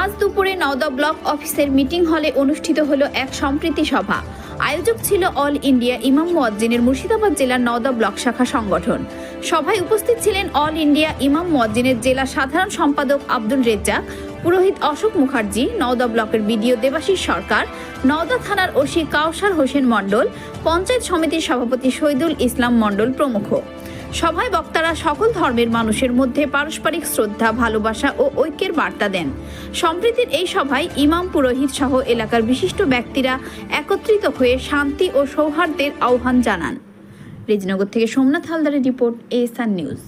আজ দুপুরে নওদা ব্লক অফিসের মিটিং হলে অনুষ্ঠিত হলো এক সম্প্রীতি সভা। আয়োজক ছিল অল ইন্ডিয়া ইমাম মুয়াজ্জিনের মুর্শিদাবাদ জেলার নওদা ব্লক শাখা সংগঠন। সভায় উপস্থিত ছিলেন অল ইন্ডিয়া ইমাম মুয়াজ্জিনের জেলা সাধারণ সম্পাদক আব্দুল রেজ্জাক, পুরোহিত অশোক মুখার্জি, নওদা ব্লকের বিডিও দেবাশিস সরকার, নওদা থানার ওসি কাউসার হোসেন মণ্ডল, পঞ্চায়েত সমিতির সভাপতি শহীদুল ইসলাম মণ্ডল প্রমুখ। সভায় বক্তারা সকল ধর্মের মানুষের মধ্যে পারস্পরিক শ্রদ্ধা, ভালোবাসা ও ঐক্যের বার্তা দেন। সম্প্রীতির এই সভায় ইমাম, পুরোহিত সহ এলাকার বিশিষ্ট ব্যক্তিরা একত্রিত হয়ে শান্তি ও সৌহার্দ্যের আহ্বান জানান। রেজিনগর থেকে সোমনাথ হালদারের রিপোর্ট এসান নিউজ।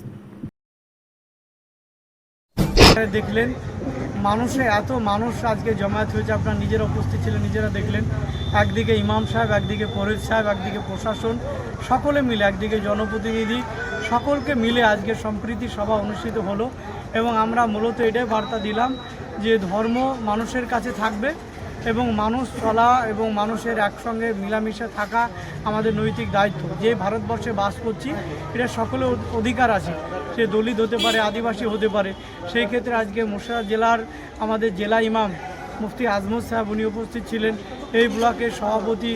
দেখলেন মানুষে, এত মানুষ আজকে জমায়েত হয়েছে, আপনারা নিজেরা উপস্থিত ছিলেন, নিজেরা দেখলেন। একদিকে ইমাম সাহেব, একদিকে পরিদ সাহেব, একদিকে প্রশাসন, সকলে মিলে, একদিকে জনপ্রতিনিধি, সকলকে মিলে আজকে সম্প্রীতি সভা অনুষ্ঠিত হলো এবং আমরা মূলত এটাই বার্তা দিলাম যে ধর্ম মানুষের কাছে থাকবে এবং মানুষ চলা এবং মানুষের একসঙ্গে মিলামিশে থাকা আমাদের নৈতিক দায়িত্ব। যে ভারতবর্ষে বাস করছি, এটা সকলের অধ- অধিকার আছে। সে দলিত হতে পারে আদিবাসী হতে পারে। সেই ক্ষেত্রে আজকে মুর্শিদাবাদ জেলার আমাদের জেলা ইমাম মুফতি আজমত সাহেব উনি উপস্থিত ছিলেন। এই ব্লকের সভাপতি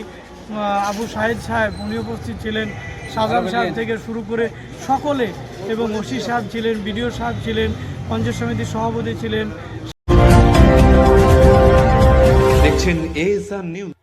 আবু শাহেদ সাহেব উনি উপস্থিত ছিলেন। সাজাম সাহেব থেকে শুরু করে সকলে এবং ওসি সাহেব ছিলেন বিডিও সাহেব ছিলেন পঞ্চায়েত সমিতির সভাপতি ছিলেন। দেখছেন এএসআর নিউজ।